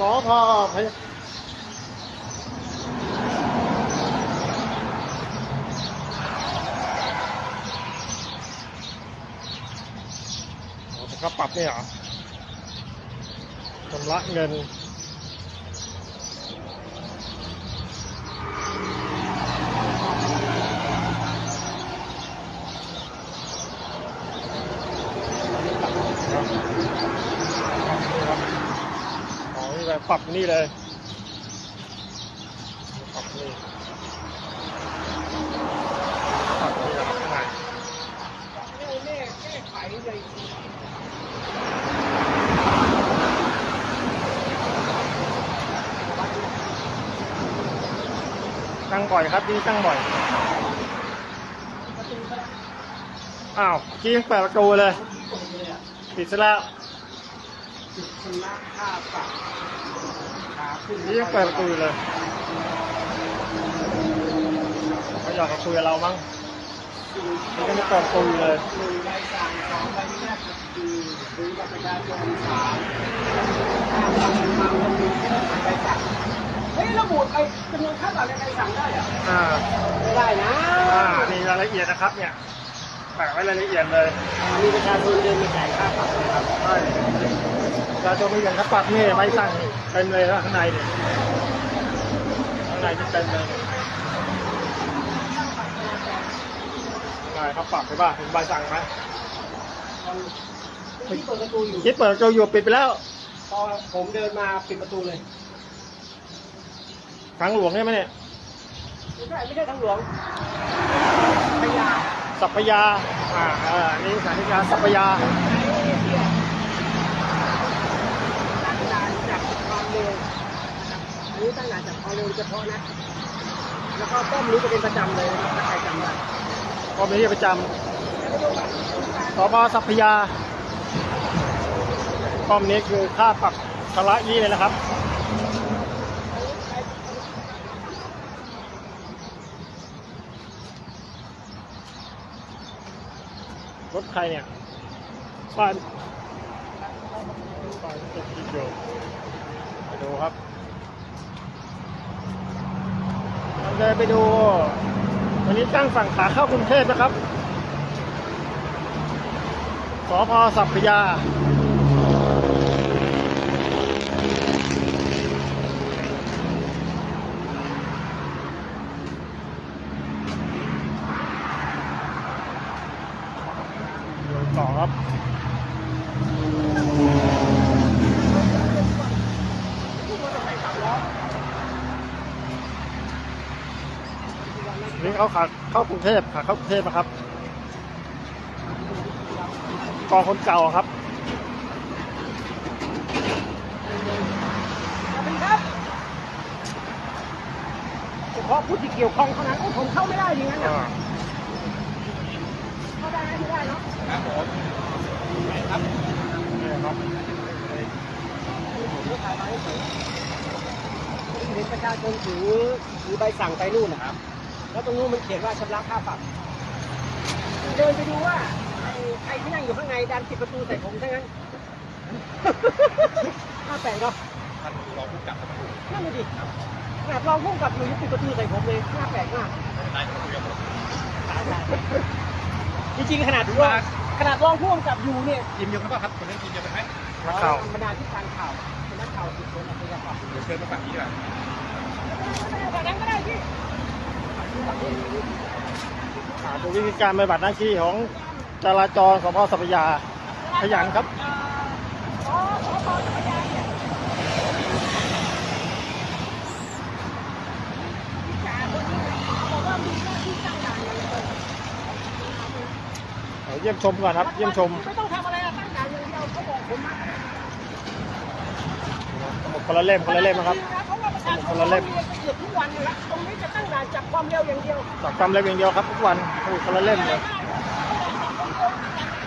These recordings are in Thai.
สพพยโอ้แต่ค่าปรับเนี่ยเหรอชำระเงิน อ๋อ นี่เลยปรับนี่เลยปรับนี่ปรับนี่นะครับข้างในตั้งบ่อยครับที่นี่ตั้งบ่อย อ้าวเกี้ยังเปิดประตูเลย ปิดซะแล้วชำระค่าปรับขาก นนี่ยังเปิดประตูอยู่เลยเขาอยากจะคุยกับเรามั้งนี่ก็ไม่เปิดประตูอยู่เลยหนึ่งใบสั่งสองใบอนุญาตขับขี่หรือบัตรประชาชนสามค่าปรับเป็นความระบุใบสั่งเฮ้ยระบุไอ้จำนวนค่าปรับในใบสั่งได้เหรออ่าไม่ได้นะ อ่ามีรายละเอียดนะครับเนี่ย แปะไว้รายละเอียดเลยมีประชาชนเดินมาจ่ายค่าปรับนะครับใช่เราจะมีอย่างกระปักนี่ใบสั่งเต็มเลยนะข้างในเนี่ยข้างในนี่เต็มเลยข้างในเขาปรับใช่ป่ะเห็นใบสั่งไหมที่เปิดประตูอยู่คิดเปิดประตูอยู่ปิดไปแล้วพอผมเดินมาปิดประตูเลยทางหลวงใช่ไหมเนี่ยไม่ใช่ไม่ใช่ทางหลวงพยา สัพพยา อ่าอ่านี่สถานการณ์สัพพยาตั้งด่านจับความเร็วอันนี้ตั้งด่านจับความเร็วเฉพาะนะ แล้วก็ป้อมนี้จะเป็นประจำเลยนะครับถ้าใครจำได้ก็มีที่ประจำสพสัพพยาป้อมนี้คือค่าปรับชำระยี่เลยนะครับ รถใครเนี่ยบ้านบ้านติดที่อยู่ไปดูครับเราเดินไปดู วันนี้ตั้งฝั่งขาเข้ากรุงเทพนะครับสพสัพพยา ดูต่อครับ นี่ เขาขาเข้ากรุงเทพขาเข้ากรุงเทพนะครับกองคนเก่าครับสวัสดีครับเฉพาะผู้ที่เกี่ยวข้องเท่านั้นโอ้ผมเข้าไม่ได้อย่างนั้นน่ะอ่าเข้าได้ไหมไม่ได้เนาะนี่ครับผมถ่ายมาให้เฉยเห็นประชาชนถือถือใบสั่งไปนู่นนะครับ แล้วตรงนู้นมันเขียนว่าชำระค่าปรับเดินไปดูว่าไอ้ใครที่นั่งอยู่ข้างในดันปิดประตูใส่ผมทั้งนั้นห้าแปดก็ท่านรองผู้กับครับนั่นเลยดิขนาดรองพุ่งกับอยู่ยังปิดประตูใส่ผมเลยห้าแปดมากได้คุยกับผมจริงๆขนาดรองขนาดรองพ่วงกับอยู่เนี่ยทีมเดียวกันป่ะครับคนนั้นทีมเดียวกันไหมนันักกข่าข่าววธรรมดาที่การข่าวเป็นนักข่าวสืบสวนอาชญากรรมเดี๋ยวเชิญมาฝั่งนี้ดีกว่าแบบนั้นก็ได้พี่อ่า ดูวิธีการปฏิบัติหน้าที่ของจราจรสพสัพพยาขยันครับอ๋อสพสัพพยาเนี่ยพี่จ๋าคนนี้เขาบอกว่ามีหน้าที่ตั้งด่านอย่างเดียวเดี๋ยวเยี่ยมชมก่อนครับ เยี่ยมชมไม่ต้องทำอะไรอะตั้งด่านอย่างเดียวเขาบอกผมมาสมุดคนละเล่มคนละเล่มนะครับ เพราะว่าประชาชนคนละเล่มเรียนกันเกือบทุกวันเลยนะตรงนี้จะตั้งด่านจับความเร็วอย่างเดียวจับจำเล่มอย่างเดียวครับทุกวันสมุดคนละเล่มเลย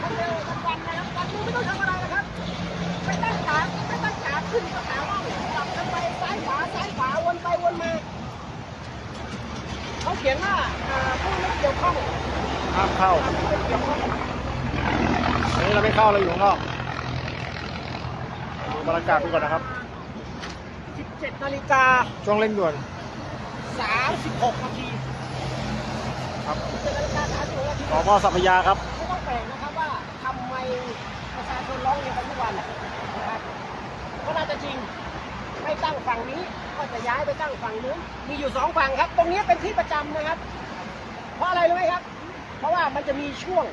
ความเร็วทุกวันนะครับวันนี้ไม่ต้องทำอะไรนะครับไม่ตั้งขาไม่ตั้งขาขึ้นก็ขาล่องกลับกันไปซ้ายขวาซ้ายขวาวนไปวนมาเขาเขียนว่าอ่าผู้ไม่เกี่ยวข้องห้ามเข้าไม่เกี่ยวข้องอันนี้เราไม่เข้าเราอยู่ข้างนอกดูบรรยากาศดูก่อนนะครับ 17นาฬิกาช่วงเร่งด่วน 36นาทีครับ17นาฬิกา36นาทีสพสัพพยาครับ ไม่ต้องแปลกนะครับว่าทำไมประชาชนร้องเรียนกันทุกวันนะครับก็น่าจะจริง ไม่ตั้งฝั่งนี้ก็จะย้ายไปตั้งฝั่งนู้นมีอยู่สองฝั่งครับ ตรงนี้เป็นที่ประจำนะครับ เพราะอะไรรู้ไหมครับ เพราะว่ามันจะมีช่วง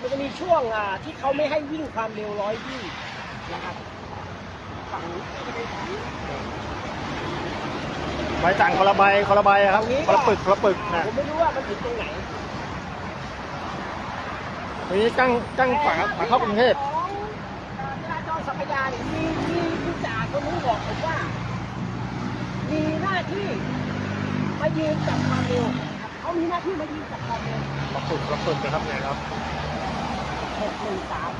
มันจะมีช่วงอ่าที่เขาไม่ให้วิ่งความเร็วร้อยยี่นะครับฝั่งนี้ก็จะเป็นฝั่งนี้ ใบสั่งคนละใบคนละใบอะครับตรงนี้คนละปึกคนละปึกอ่านะผมไม่รู้ว่ามันถึงตรงไหนทีนี้กั้งกั้งฝั่งฝั่งเข้ากรุงเทพของจราจรสัพพยาเนี่ยมีมีผู้จ่าคนนึงบอกผมว่า มีหน้าที่มายืนจับความเร็วครับเขามีหน้าที่มายืนจับความเร็วคนละปึกคนละปึกนะครับเนี่ยครับหกหนึ่งสาม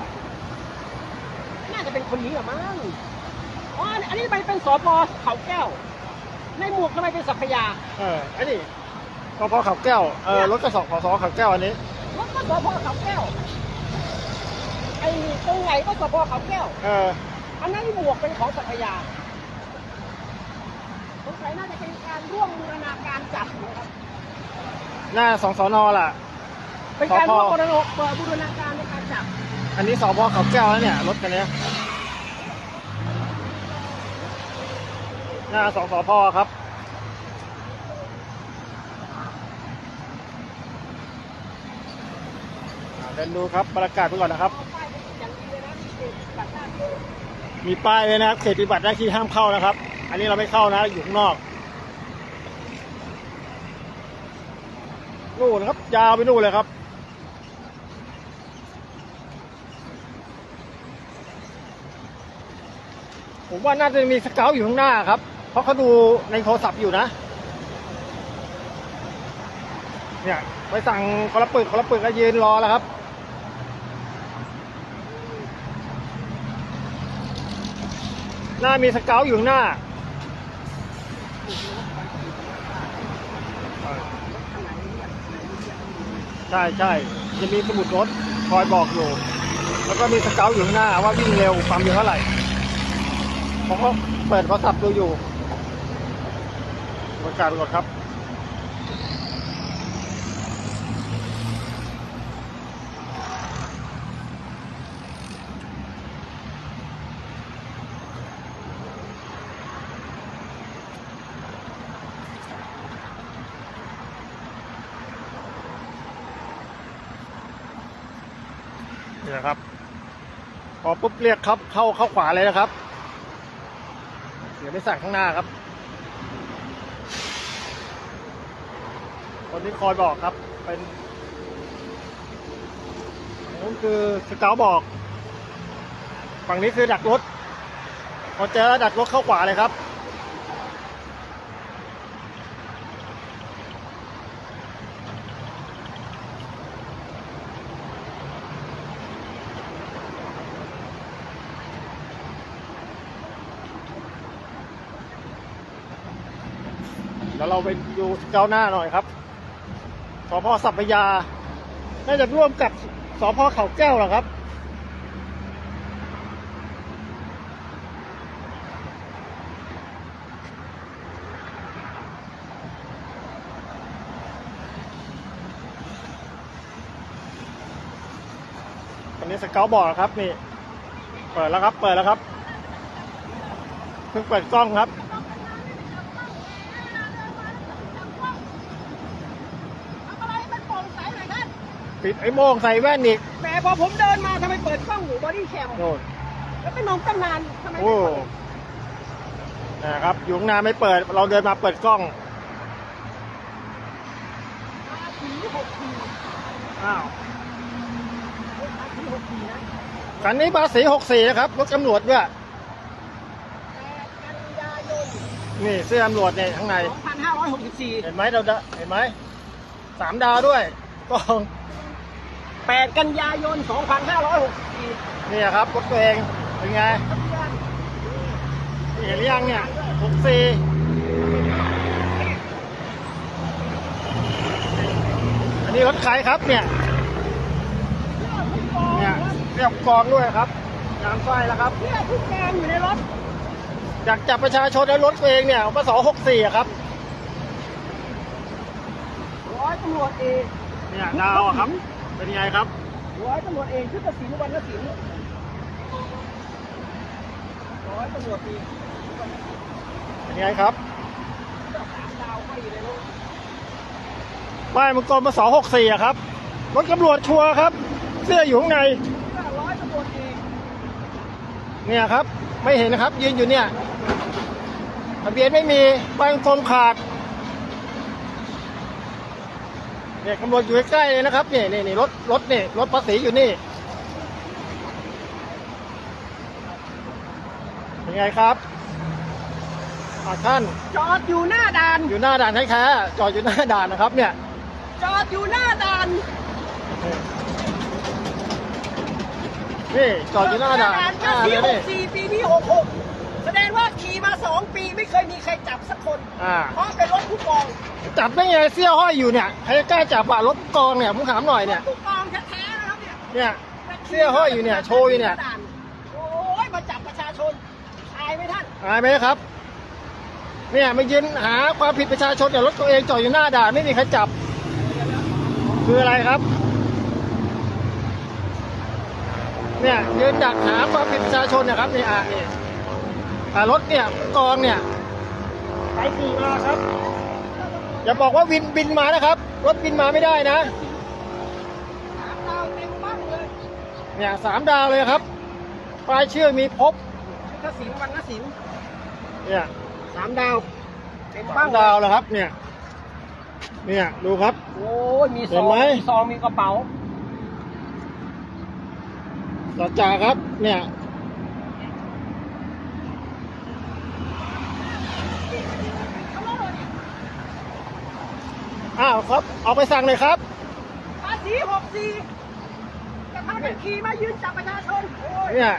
น่าจะเป็นคนนี้เหรอมั้งอ๋ออันนี้ไปเป็นสปเขาแก้ว ในหมวกทำไมเป็นสัพพยาเออไอ้นี่สพเขาแก้วเออรถกระสอบขอสอเขาแก้วอันนี้รถก็สพเขาแก้ว ไอ้ตรงไหนก็สพเขาแก้ว เอออันนั้นหมวกเป็นของสัพยาสงสัยน่าจะเป็นการร่วมบูรณาการจับนะครับหน้าสองสอนอล่ะ เป็นการสพร่วมบูรณาเปิดบูรณาการในการจับ อันนี้สพเขาแก้วแล้วเนี่ยรถคันเนี้ หน้าสองสพครับเดินดูครับประกาศไปก่อนนะครับเอาป้ายเลยนะที่เขตบัตรหน้คียไว้นะครับเขตปฏิบัติหน้าที่ห้ามเข้านะครับ อันนี้เราไม่เข้านะอยู่ข้างนอกนู่นะครับ ยาวไปนู่นเลยครับผมว่าน่าจะมีสเกลอยู่ข้างหน้าครับ เพราะเขาดูในโทรศัพท์อยู่นะ เนี่ยไปสั่งคนละปึกคนละปึกก็ยืนรอแล้วครับ หน้ามีสเกลอยู่หน้าใช่ใช่จะมีสมุดรถคอยบอกอยู่ แล้วก็มีสเกลอยู่หน้าว่าวิ่งเร็วความเร็วเท่าไหร่ผมก็เปิดโทรศัพท์ดูอยู่ ประกาศก่อนครับนี่นะครับ พอปุ๊บเรียกครับ เข้าเข้าขวาเลยนะครับ เดี๋ยวไปสั่งข้างหน้าครับ คนที่คอยบอกครับ เป็นนู้นคือสเกลบอก ฝั่งนี้คือดักรถ พอเจอดักรถเข้าขวาเลยครับเดี๋ยวเราไปดูเจ้าหน้าหน่อยครับ สพสัพยา น่าจะร่วมกับสพเขาแก้วหรอครับ อันนี้สเกลบอกครับนี่ เปิดแล้วครับ เปิดแล้วครับ เพิ่งเปิดกล้องครับ ทำอะไรให้มันโปร่งใสหน่อยท่าน ปิดไอ้โม่งใส่แว่นอีกแหมพอผมเดินมาทำไมเปิดกล้องอยู่บอดี้แคมโน่นแล้วไปนอนตั้งนานทำไมไม่โอ้เปิดนะครับอยู่ข้างหน้าไม่เปิด เราเดินมาเปิดกล้องภาษีหกทีอ้าวภาษีหกทีนะคันนี้ภาษี64นะครับรถตำรวจด้วยแปดกันยายนนี่เสื้อตำรวจเนี่ยข้างในสองพันห้าร้อยหกสิบสี่เห็นไหมเราเห็นไหมสามดาวด้วยกล้อง แปดกันยายนสองพันห้าร้อยหกสิบสี่นี่ครับรถตัวเอง เป็นไงทะเบียนเห็นหรือยังเนี่ย64อันนี้รถใครครับเนี่ย เนี่ยเรียบกองด้วยครับงานไฟแล้วครับเนี่ยทุกกองอยู่ในรถ อยากจับประชาชนในรถตัวเองเนี่ยปศหกสี่ครับร้อยตำรวจเอกเนี่ยดาวอะครับ เป็นไงครับ ร้อยตำรวจเอกชุดศิลป์วรรณศิลป์ร้อยตำรวจเอกเป็นไงครับสามดาวไม่อยู่ในรถป้ายมังกรปศหกสี่อะครับ รถตำรวจชัวร์ครับ เสื้ออยู่ข้างใน ร้อยตำรวจเอกเนี่ยครับ ไม่เห็นนะครับ ยืนอยู่เนี่ยทะเบียนไม่มีป้ายมังกรขาด เนี่ยตำรวจอยู่ใกล้ๆเลยนะครับเนี่ยนี่นี่รถรถนี่รถภาษีอยู่นี่เป็นไงครับอ่าท่านจอดอยู่หน้าด่าน อยู่หน้าด่านแท้ๆจอดอยู่หน้าด่านนะครับ เนี่ย จอดอยู่หน้าด่านนี่จอดอยู่หน้าด่านก็อ่าปีเนี่ยหนี่ กสี่ปีนี้หกหก ยมีใครจับสักคนอ่า เพราะเป็นรถผู้กองจับได้ไงเสื้อห้อยอยู่เนี่ยใครจะกล้าจับอะรถกองเนี่ยผมถามหน่อยเนี่ย ผู้กองแท้ๆนะครับเนี่ยเนี่ย เสื้อห้อยอยู่เนี่ยโชว์อยู่เนี่ยโอ้ยมาจับประชาชนอายไหมท่านอายไหมครับ เนี่ยมายืนหาความผิดประชาชนเนี่ยรถตัวเองจอดอยู่หน้าด่านไม่มีใครจับ คืออะไรครับ เนี่ยยืนดักหาความผิดประชาชนนะครับนี่อะนี่อ่ารถเนี่ยกองเนี่ย ไปสี่มาครับ อย่าบอกว่าวินบินมานะครับ รถบินมาไม่ได้นะถามดาวเต็มบ้างเลยเนี่ยสามดาวเลยครับป้ายชื่อมีพบชุดศิลป์วรรณศิลป์เนี่ยสามดาวเต็มสาบ้ามงดาวเลยครับ เนี่ย เนี่ยดูครับ โอ้ยมีซเห็อนงไหมมีซองมีกระเป๋าต่อจากครับ เนี่ย อ้าวครับเอาไปสั่งเลยครับภาษีหกสี่จะพากันขี่มายืนจับประชาชนโอ้ยเนี่ย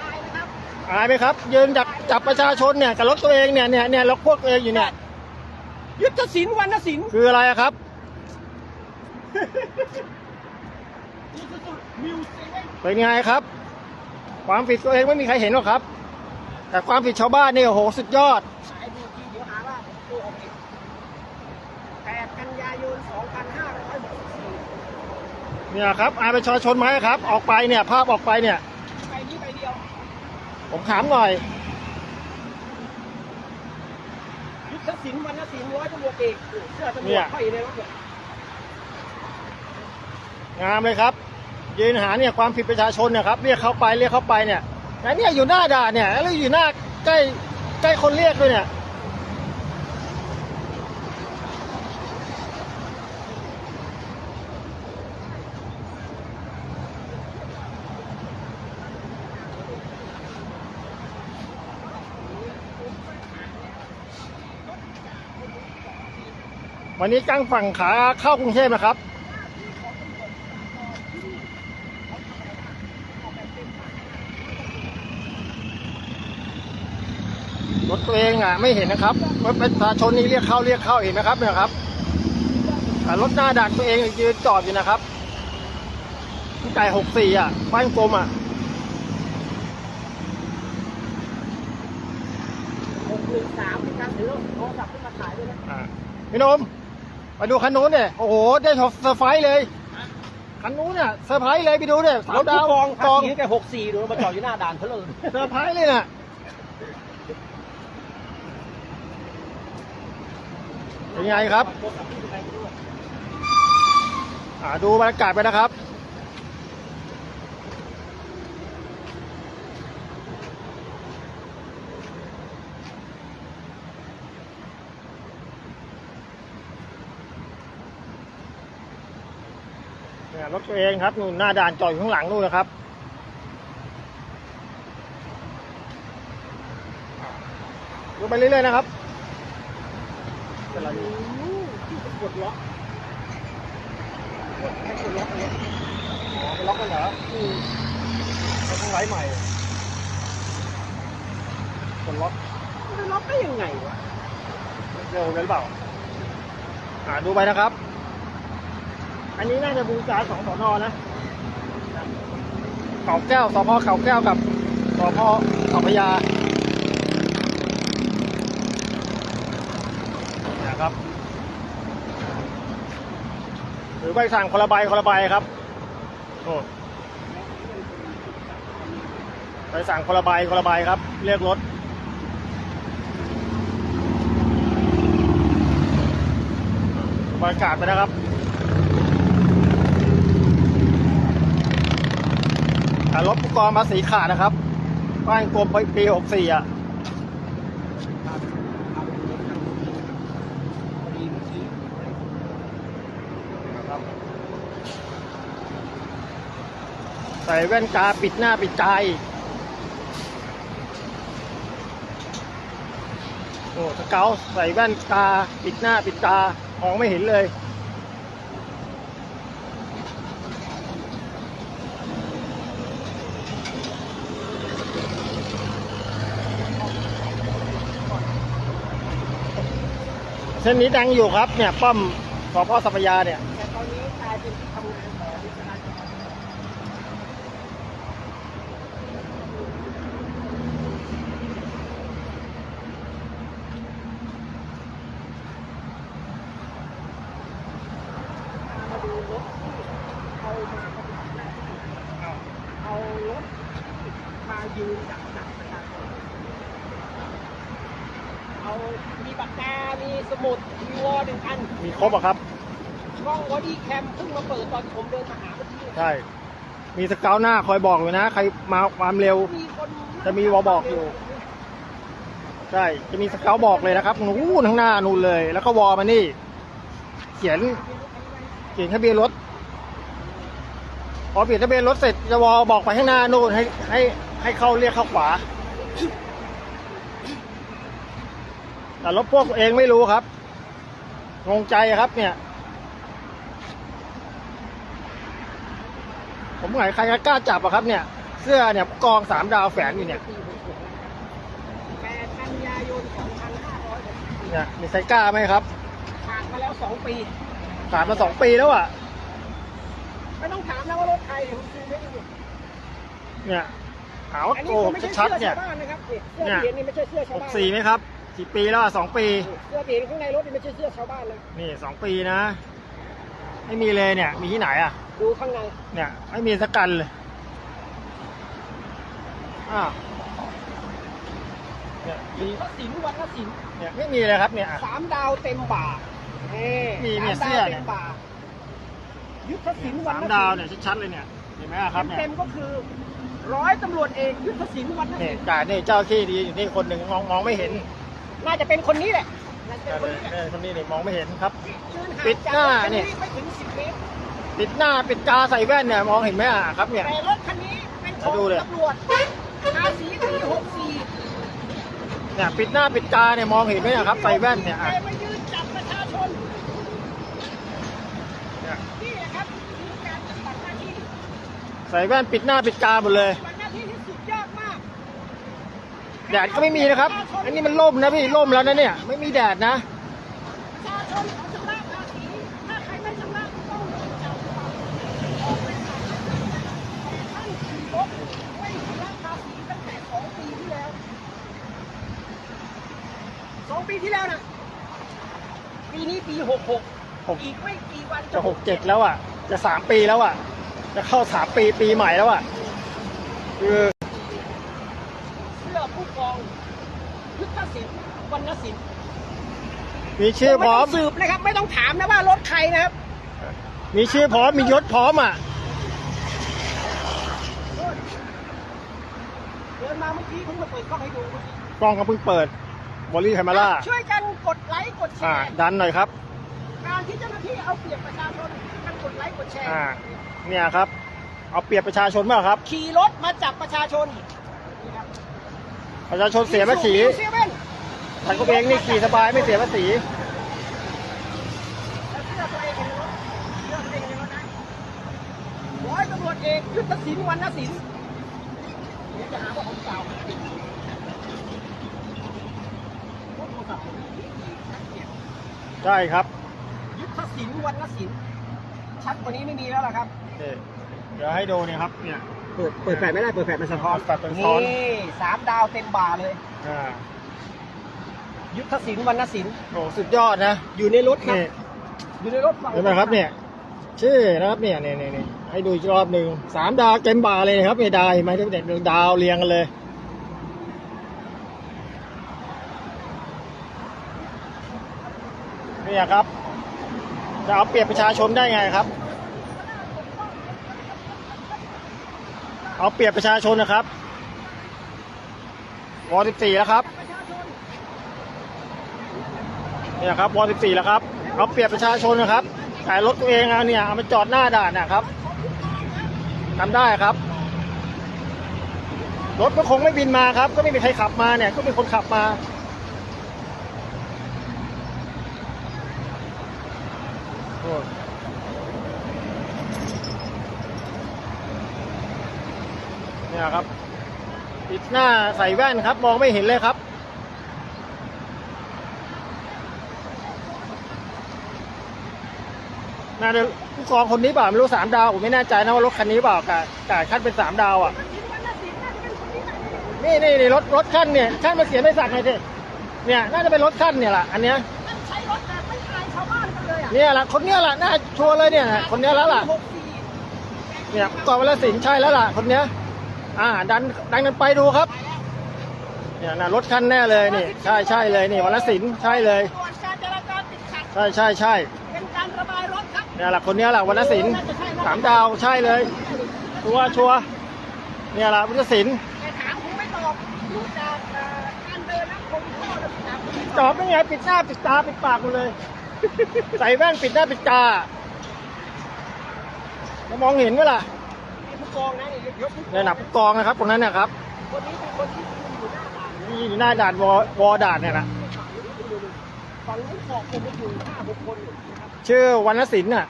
อายนะครับอายไหมครับ ยืนจับจับประชาชนเนี่ยกับรถตัวเองเนี่ยเนี่ยเนี่ยรถพวกตัวเองอยู่เนี่ย ยุทธศิลป์วรรณศิลป์คืออะไรอะครับมิวเซเว่นเป็นไงครับ ความผิดตัวเองไม่มีใครเห็นหรอกครับ แต่ความผิดชาวบ้านเนี่ยโอ้โหสุดยอดขายดูทีเดี๋ยวหาว่าผมโกหกอีกแปดกันยายนสองพันห้าร้อยหกสิบสี่ เนี่ยครับอายประชาชนไหมครับ ออกไปเนี่ยภาพออกไปเนี่ยไปนี้ไปเดียว ผมถามหน่อยยุทธศิลป์วรรณศิลป์ร้อยตำรวจเอกเสื้อตำรเนี่วยจห้อยในรถเนี่ยงามเลยครับยืนหาเนี่ยความผิดประชาชนเนี่ยครับเรียกเข้าไปเรียกเข้าไปเนี่ยแต่เนี่ยอยู่หน้าด่านเนี่ยแล้วอยู่หน้าใกล้ใกล้คนเรียกด้วยเนี่ย วันนี้กั้งฝั่งขาเข้ากรุงเทพนะครับ รถตัวเองอะไม่เห็นนะครับรถประชาชนนี่เรียกเข้าเรียกเข้าเห็นไหมครับเนี่ยครับแต่รถหน้าด่านตัวเองยืนจอดอยู่นะครับไก่หกสี่อะป้ายกลมอะหกหนึ่งสามมีการถือโทรศัพท์ขึ้นมาถ่ายด้วยนะอ่าพี่หนม มาดูคันนู้นเนี่ยโอ้โหได้เซอร์ไพรส์เลยคันนู้นเนี่ยเซอร์ไพรส์เลยไปดูเนี่ยสามรถดาวผู้กองกองภาษีให้แกหกสี่ดูมาจอดอยู่หน้าด่านเพลินเซอร์ไพรส์เลยน่ะเป็นไงครับอ่าดูบรรยากาศไปนะครับ รถตัวเองครับนู่นหน้าด่านจอดอยู่ข้างหลังนู่นนะครับดูไปเรื่อยๆนะครับเป็นไรอยู่กดล็อกกดให้กดล็อกเลยอ๋อไปล็อกกันเหรออืมเขาต้องไลฟ์ใหม่กดล็อกมันจะล็อกได้ยังไงวะเร็วเลยหรือเปล่าอ่าดูไปนะครับ อันนี้น่าจะบูชาสองสอนอนะเขาแก้วสพเขาแก้วกับสพเขาพญานะครับหรือใบสั่งคนละใบคนละใบครับโอ้ใบสั่งคนละใบคนละใบครับ เรียกรถบรรยากาศไปนะครับ รถผู้กองภาษีขาดนะครับบ้านกรมปีหกสี่อะใส่แว่นตาปิดหน้าปิดตาอีกโอ้สเกาใส่แว่นตาปิดหน้าปิดตามองไม่เห็นเลย เส้นนี้ดังอยู่ครับเนี่ยป้อมสพสัพยาเนี่ย แต่ตอนนี้กลายเป็นที่ทำงานของวิศวกร มาดูรถที่เอามาปฏิบัติหน้าที่เอารถมายืนดักจับประชาชนเอา มีปากกา มีสมุด มีวอลหนึ่งอันมีครบอะครับ กล้องบอดี้แคมเพิ่งมาเปิดตอนผมเดินมาหาเมื่อกี้ใช่ มีสเกาต์หน้าคอยบอกอยู่นะ ใครมาความเร็ว มีคนจะมีวอลบอกอยู่ ใช่ จะมีสเกาต์บอกเลยนะครับ นู้นข้างหน้านู่นเลย แล้วก็วอลมานี่ เขียน เขียนทะเบียนรถ พอเปลี่ยนทะเบียนรถเสร็จจะวอลบอกไปข้างหน้านู่นให้ให้ให้เข้าเรียกเข้าขวา แต่รถพวกเองไม่รู้ครับ งงใจครับเนี่ย ผมหมายใครจะกล้าจับอะครับเนี่ย เสื้อเนี่ยกองสามดาวแฝงอยู่เนี่ยแปดกันยายน2564เนี่ยมีใครกล้าไหมครับผ่านมาแล้วสองปีผ่านมาสองปีแล้วอะไม่ต้องถามนะว่ารถใครเนี่ยผมซื้อไม่ดูเนี่ยหาว่าอันโกนี้หก็กไม่ใช่ชัดเสื้อๆเนี่ยชาวบ้านนะครับนี่เสื้อที่เห็นนี่ไม่ใช่เสื้อชาวหกบ้านสี่ไหมครับ กี่ปีแล้วอะสองปี เสื้อที่เห็นข้างในรถนี่ไม่ใช่เสื้อชาวบ้านนะนี่สองปีนะ ไม่มีเลยเนี่ย มีที่ไหนอะ ดูข้างในเนี่ย ไม่มีสักกันเลยอ้าวเนี่ยมีก็สินวันละสินเนี่ยไม่มีเลยครับเนี่ยอะ สามดาวเต็มบ่านี่มีเนี่ยสามเสื้ดาอวเนี่เต็ยมบ่ายุทธศิลป์วันสามละดาวเนี่ยชัดๆเลยเนี่ยเห็นไหมอะครับเนี่ย เต็มๆก็คือร้อยตำรวจเอกยุทธศิลป์วันละเนี่สิยนจ่าเนี่ยเจ้าที่ดีอยู่นี่คนหนึ่งมองมองไม่เห็น น่าจะเป็นคนนี้แหละน่าจะเป็นคนนี้แหละเนี่ยคนนี้เนี่ยมองไม่เห็นครับ ยืนปิห่างดจากหน้ารถคัเนี่ย ไม่ถึงสิบเมตร ปิดหน้าปิดตาใส่แว่นเนี่ยมองเห็นไหมอะครับเนี่ย แต่รถคันนี้เป็นขมาองดูเลย ตำรวจภาษีปีหกสี่เนี่ยปิดหน้าปิดตาเนี่ยมองเห็นไหมอะครับใส่แว่นเนี่ยอะแต่มายืนจับประชาชน เนี่ยนี่แหละครับคือการปฏิบัติหน้าที่ ใส่แว่นปิดหน้าปิดตาหมดเลยปฏิบัติหน้าที่ที่สุดยอดมาก แดดก็ไม่มีนะครับ อันนี้มันร่มนะพี่ร่มแล้วนะเนี่ย ไม่มีแดดนะประชาชนเขาชำระภาษีถ้าใครไม่ชำระต้องโดนจับปรับออกไปจากท่านขี่รถไม่ชำระภาษีตั้งแต่สองปีที่แล้วสองปีที่แล้วนะปีนี้ปีหกหกหกอีกไม่กี่วันจะหกเจ็ดแล้วอะ จะสามปีแล้วอะ จะเข้าสามปีปีใหม่แล้วอะคือ เสื้อผู้กองยุทธศิลป์วรรณศิลป์ มีชื่อพร้อมไต้งสืบนะครับ ไม่ต้องถามนะว่ารถใครนะครับ มีชื่อพร้อม มียศพร้อมอะ เดินมาเมื่อกี้เพิ่งมาเปิดกล้องให้ดูเมื่อกี้กล้องก็เพิ่งเปิดบอลลี่แคมเมล่าช่วยกันกดไลค์กดแชอ่า ร์ดันหน่อยครับ การที่เจ้าหน้าที่เอาเปรียบประชาชนกันกดไลค์กดแชร์อ่า เนี่ยครับ เอาเปรียบประชาชนมากครับ ขี่รถมาจับประชาชนนี่ครับประชาชนเสียภาษีเซเว่น ทางก็เองนี่ขี่สบายไม่เสียภาษีแล้วเสื้อตัวเองในรถเสื้อตัวเองในรถนะร้อยตำรวจเอกยุทธศิลป์วรรณศิลป์เดี๋ยวจะหาว่าผมกล่าวหาผิดโทรศัพท์ผมนี่ชัดเจนใช่ครับ ยุทธศิลป์วรรณศิลป์ชัดกว่านี้ไม่มีแล้วล่ะครับนี่เดี๋ยวให้ดูเนี่ยครับ เนี่ย เปิดเปิดแฟลชไม่ได้ เปิดแฟลชมันสะท้อนแฟลชมันสะท้อนนี่สามดาวเต็มบ่าเลย อ่า ยุทธศิลป์วรรณศิลป์โอ้สุดยอดนะอยู่ในรถครับ นี่อยู่ในรถฝั่งเห็นไหมครับเนี่ยชื่อนะครับเนี่ยเนี่ยเนี่ยเนี่ยให้ดูอีกรอบหนึ่งสามดาวเต็มบาร์เลยนะครับเนี่ยดาวเห็นไหมที่เนี่ยดาวเรียงกันเลยเนี่ยครับ จะเอาเปรียบประชาชนได้ไงครับ เอาเปรียบประชาชนนะครับวอ14แล้วครับ เนี่ยครับวอ14แล้วครับเอาเปรียบประชาชนนะครับแต่รถตัวเองเอะเนี่ยเอามาจอดหน้าด่านนะครับทำได้ครับ รถก็คงไม่บินมาครับ ก็ไม่มีใครขับมาเนี่ย ก็มีคนขับมาโอ้เนี่ยครับปิดหน้าใส่แว่นครับ มองไม่เห็นเลยครับ น่าจะผู้กองคนนี้เปล่าไม่รู้สามดาวผมไม่แน่ใจนะว่ารถคันนี้เปล่ากะกะขั้นเป็นสามดาวอะนี่นี่นี่รถรถขั้นเนี่ยขั้นมาเสียไม่สั่งไงสิเนี่ยน่าจะเป็นรถขั้นเนี่ยแหละอันเนี้ยใช้รถแบบไม่อายชาวบ้านกันเลยอะเนี่ยแหละคนเนี้ยแหละน่าชัวร์เลยเนี่ยนะคนเนี้ยแล้วล่ะหกสี่เนี่ยกองวรสินใช่แล้วล่ะคนเนี้ย อ่า ดันดันกันไปดูครับ เนี่ยนะรถคันแน่เลยนี่ใช่ใช่เลยนี่วรสินใช่เลยตรวจการจราจรติดขัดใช่ใช่ใช่ เนี่ยแหละคนเนี้ยแหละวรสินสามดาวใช่เลยชัวร์ชัวร์เนี่ยแหละวรสินแต่ถามผมไม่ตอบดูจากเอ่อการเดินนะผมก็เลยถามผมไม่จอบได้ไงปิดหน้าปิดตาปิดปากหมดเลย ใส่แว่นปิดหน้าปิดตาจะมองเห็นไหมล่ะมีผู้กองนะเนี่ยกผู้เนี่ยหนับผู้กองนะครับตรงนั้นนะครับคนนี้เป็นคนที่อยู่หน้าด่านนี่อยู่หน้าด่านวอวอด่านเนี่ยนะ ฝั่งนู้นเกาะผมไปอยู่ห้าหกคนอยู่นะครับ ชื่อวรรณศิลป์น่ะ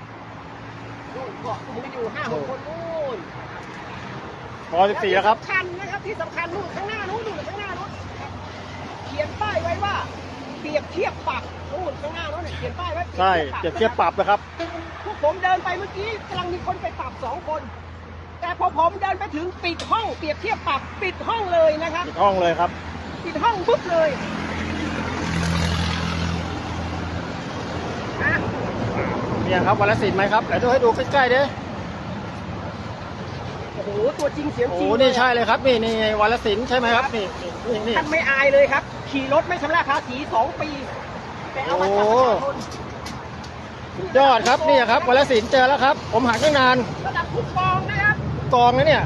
นู่นเกาะผมไปอยู่ห้าหกคนนู่นวอสิบสี่แล้วครับ สำคัญนะครับที่สำคัญนู่นข้างหน้านู้นนู่นข้างหน้านู้นเขียนป้ายไว้ว่าเปรียบเทียบปรับนู่นข้างหน้านู้นเขียนป้ายไว้ใช่เปรียบเทียบปรับนะครับ พวกผมเดินไปเมื่อกี้กำลังมีคนไปปรับสองคน แต่พอผมเดินไปถึงปิดห้องเปรียบเทียบปรับปิดห้องเลยนะครับ ปิดห้องเลยครับ ปิดห้องปุ๊บเลยอะ เนี่ยครับวรรณศิลป์ไหมครับเดี๋ยวดูให้ดูใกล้ๆเด้โอ้โหตัวจริงเสียงโอ้จริโหงนี่ใช่เลยครับนี่นี่ไงวรรณศิลป์ใช่ไหมครับนี่นี่นี่ ท่านไม่อายเลยครับ ขี่รถไม่ชำระภาษีสองปี แต่เอามาจากประชาชนสุดยอดครับนี่ครับวรรณศิลป์เจอแล้วครับ ผมหาตั้งนานระดับผู้กองนะครับกองนะเนี่ย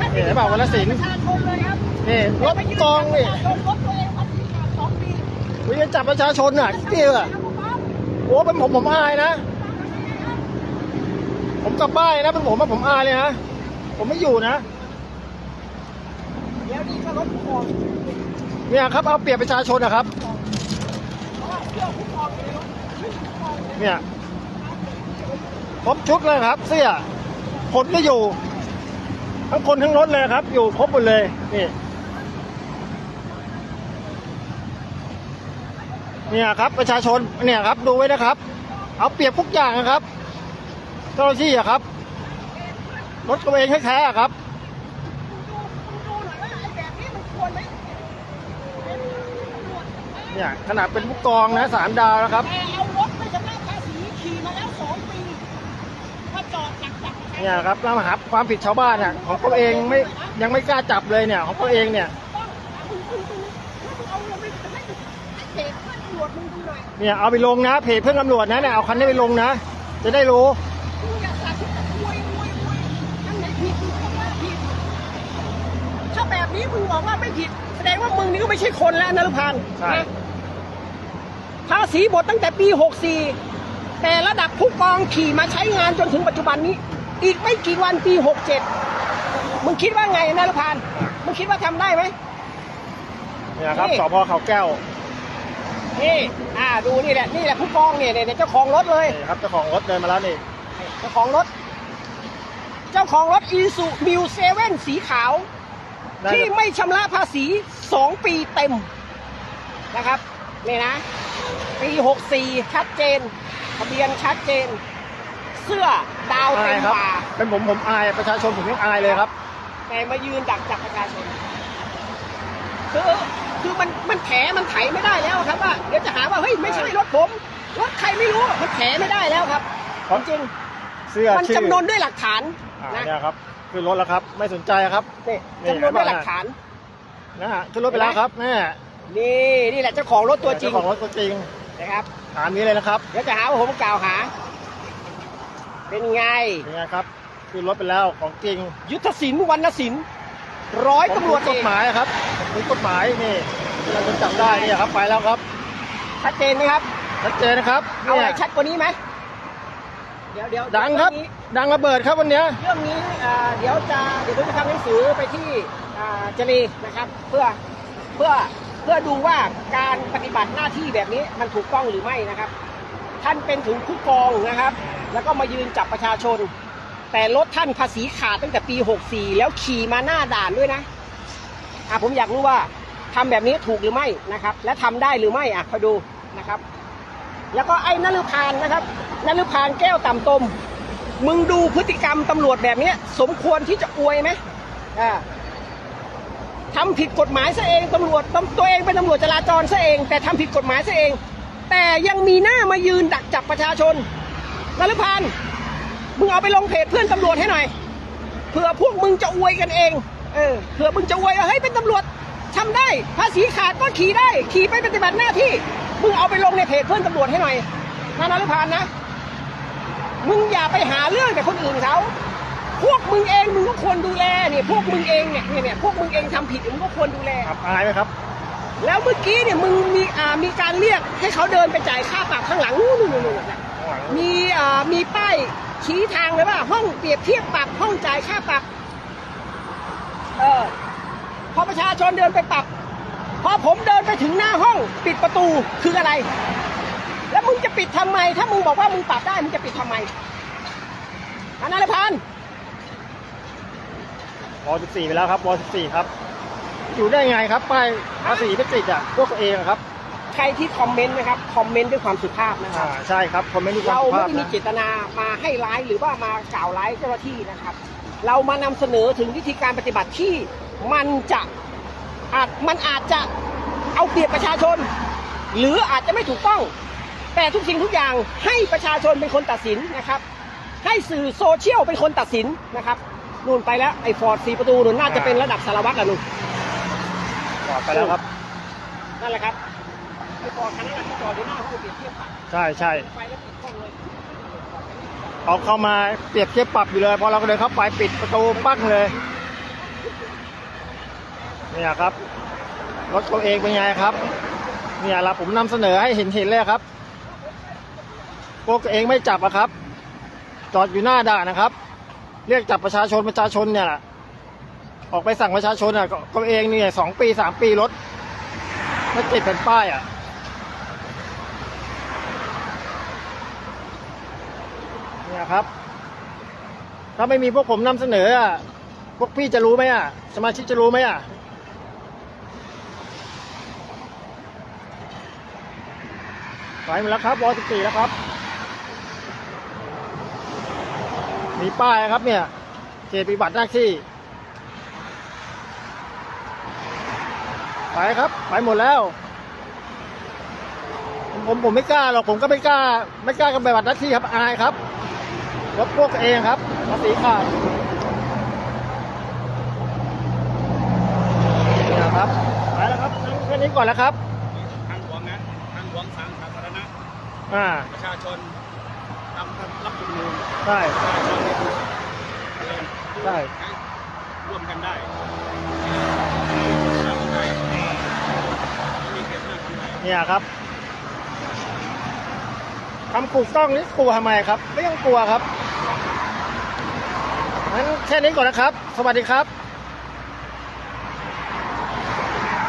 ท่านเห็นเปล่าวรรณศิลป์ประชาชนเลยครับนี่รถกองนี่ประชาชนรถตัวเองภาษีขาดสองปีวิญจับประชาชนน่ะเตี้ยนะผู้กองโอ้เป็นผมผมอายนะ ผมกลับบ้านเลยนะเป็นผมอะผมอายเลยนะ ผมไม่อยู่นะเดี๋ยวนี้ก็รถผู้กองเนี่ยครับเอาเปรียบประชาชนนะครับเพราะว่าเสื้อผู้กองอยู่ในรถชื่อผู้กองเนี่ยครบชุดเลยครับ เสื้อคนก็อยู่ ทั้งคนทั้งรถเลยครับ อยู่ครบหมดเลยนี่เนี่ยครับประชาชนเนี่ยครับดูไว้นะครับ เอาเปรียบทุกอย่างนะครับ เจ้าหน้าที่อะครับ รถตัวเองแท้ๆอะครับ เนี่ยขนาดเป็นผู้กองนะสามดาวนะครับ แต่เอารถไม่ชำระภาษีขี่มาแล้วสองปีมาจอดจักจักเนี่ยครับแล้วมาหาความผิดชาวบ้านเนี่ยของตัวเองไม่ยังไม่กล้าจับเลยเนี่ย ของตัวเองเนี่ยคุณคุณคุณเอาลงไปให้เด็กตำรวจมึงดูหน่อย เนี่ยเอาไปลงนะเพจเพื่อนตำรวจนะเนี่ยเอาคันนี้ไปลงนะ จะได้รู้ กูอยากสาธิตแต่อวยอวยอวยอันไหนผิดมึงบอกว่าผิดถ้าแบบ นี้มึงบอกว่าไม่ผิด แสดงว่ามึงนี่ก็ไม่ใช่คนแล้วนะลุพันธ์ใช่ นะภาษีหมดตั้งแต่ปี 64 แต่ระดับผู้กองขี่มาใช้งานจนถึงปัจจุบันนี้ อีกไม่กี่วันปี 67 มึงคิดว่าไงนะลุพันธ์มึงคิดว่าทำได้ไหม เนี่ยครับนี่ สพเขาแก้วนี่อ่าดูนี่แหละนี่แหละผู้กองเนี่ยเนี่ยเจ้าของรถเลย นี่ครับเจ้าของรถเดินมาแล้วนี่เจ้าของรถ เจ้าของรถอีซูมิวเซเว่นสีขาวได้ ที่ไม่ชำระภาษี 2 ปีเต็มนะครับนี่นะ ปี 64 ชัดเจนทะเบียนชัดเจน เสื้อดาวอาเต็ยมครับบ่าเป็นผมผมอายประชาชนผมยังอายเลยครับแต่มายืนดักจับประชาชนคือคือมันมันแถมันไถไม่ได้แล้วครับว่าเดี๋ยวจะหาว่าเฮ้ยไม่ใช่รถผมรถใครไม่รู้มันแถไม่ได้แล้วครับเพราะจริงเสื้อๆมันชื่อจำนวนด้วยหลักฐานอ่านะเนี่ยครับ ขึ้นรถแล้วครับ ไม่สนใจครับ นี่นี่ จำนวนด้วยหลักฐาน นะฮะขึ้นรถไปแล้วครับแม่นี่นี่แหละเจ้าของรถตัวจริงเจ้าของรถตัวจริงนะครับตามนี้เลยนะครับเดี๋ยวจะหาว่าผมกล่าวหา เป็นไง เป็นไงครับขึ้นรถไปแล้วของจริงยุทธศิลป์วรรณศิลป์ร้อยตำรวจผมเอรู้กฎกหมายครับผมรู้กฎหมายนี่เราจะจับได้เนี่ยครับไปแล้วครับชัดเจนไหมครับชัดเจนนะครับเอาอะไรเนี่ยชัดกว่านี้ไหม เดี๋ยวเดี๋ยวดังครับ เองนี้ดังระเบิดครับวันเนี้ย เรื่องนี้อ่าเดี๋ยวจะเดี๋ยวผมจะทำหนังสือไปที่อ่าเจรีนะครับ เพื่อเพื่อเพื่อดูว่าการปฏิบัติหน้าที่แบบนี้มันถูกต้องหรือไม่นะครับ ท่านเป็นถึงผู้กองนะครับ แล้วก็มายืนจับประชาชน แต่รถท่านภาษีขาดตั้งแต่ปี 64 แล้วขี่มาหน้าด่านด้วยนะอะผมอยากรู้ว่าทำแบบนี้ถูกหรือไม่นะครับ และทำได้หรือไม่อะคอยดูนะครับ แล้วก็ไอ้นฤพานนะครับ นฤพานแก้วต่ำตม มึงดูพฤติกรรมตำรวจแบบนี้สมควรที่จะอวยไหมอ่าทำผิดกฎหมายซะเองตำรวจต,ตัวเองเป็นตำรวจจราจรซะเอง แต่ทำผิดกฎหมายซะเอง แต่ยังมีหน้ามายืนดักจับประชาชนนฤพานมึงเอาไปลงเพจเพื่อนตำรวจให้หน่อยเผื่อพวกมึงจะอวยกันเองเออเผื่อมึงจะอวยว่าเฮ้ยเป็นตำรวจทำได้ ภาษีขาดก็ขี่ได้ ขี่ไปปฏิบัติหน้าที่มึงเอาไปลงในเพจเพื่อนตำรวจให้หน่อยนะนฤพานนะ มึงอย่าไปหาเรื่องแต่คนอื่นเขาพวกมึงเองมึงก็ควรดูแลเนี่ยพวกมึงเองเนี่ยเนี่ยเนี่ยพวกมึงเองทำผิดมึงก็ควรดูแลครับอายไหมครับ แล้วเมื่อกี้เนี่ยมึงมีอ่ามีการเรียกให้เขาเดินไปจ่ายค่าปรับข้างหลังนู่นนู่นนู่นนู่นน่ะข้างหลังมีอ่ามีป้ายชี้ทางเลยว่า ห้องเปรียบเทียบปรับห้องจ่ายค่าปรับเออพอประชาชนเดินไปปรับพอผมเดินไปถึงหน้าห้องปิดประตูคืออะไร แล้วมึงจะปิดทำไม ถ้ามึงบอกว่ามึงปรับได้มึงจะปิดทำไมอันนั้นเลยพันวอ14ไปแล้วครับวอ14ครับ อยู่ได้ไงครับป้ายภาษีไม่ติดอะพวกตัวเองอะครับ ใครที่คอมเมนต์นะครับคอมเมนต์ด้วยความสุภาพนะคอ่ารับใช่ครับคอมเมนต์ดูความเราสุไม่ภาพได้มีนะเจตนามาให้ร้ายหรือว่ามากล่าวร้ายเจ้าหน้าที่นะครับ เรามานำเสนอถึงวิธีการปฏิบัติที่มันจะอาจมันอาจจะเอาเปรียบประชาชน หรืออาจจะไม่ถูกต้อง แต่ทุกสิ่งทุกอย่างให้ประชาชนเป็นคนตัดสินนะครับ ให้สื่อโซเชียลเป็นคนตัดสินนะครับนู่นไปแล้วไอ้ฟอร์ดสีประตูนู่นน่าจะเป็นระดับสารวัตรแล้วนู่นจอดไปแล้วครับนั่นแหละครับไอ้ฟอร์ดคันนั้นนะที่จอดอยู่หน้าห้องเปรียบเทียบปรับใช่ใช่ไปแล้วปิดห้องเลยเขาเข้ามาเปรียบเทียบปรับอยู่เลยพอเราก็เดินเข้าไปปิดประตูปั้งเลยเนี่ยครับรถตัวเองเป็นไงครับเนี่ยเราผมนำเสนอให้เห็นเห็นเลยครับ พวกเองไม่จับอะครับ จอดอยู่หน้าด่านนะครับ เรียกจับประชาชนประชาชนเนี่ยแหละออกไปสั่งประชาชนอะก็เองเนี่ยสองปีสามปีรถไม่ติดเป็นป้ายอะเนี่ยครับ ถ้าไม่มีพวกผมนำเสนออะพวกพี่จะรู้ไหมอะ สมาชิกจะรู้ไหมอะไปหมดแล้วครับวอ14แล้วครับ มีป้ายครับเนี่ยเขตปฏิบัติหน้าที่ ไปครับ ไปหมดแล้ว ผมผมไม่กล้าหรอกผมก็ไม่กล้า ไม่กล้ากับปฏิบัติหน้าที่ครับอายครับรถพวกเองครับภาษีขาดนะครับไปแล้วครับนั่งแค่นี้ก่อนแล้วครับทางหลวงนะทางหลวงสาธารณะอ่าประชาชน รับระมูลใช่ประชาชนเนี่ยเรียนใช่ร่วมกันได้เขตหน้าทำได้เนี่ยครับทำถูกต้องนี่กลัวทำไมครับ ไม่ต้องกลัวครับงั้นแค่นี้ก่อนนะครับ สวัสดีครับ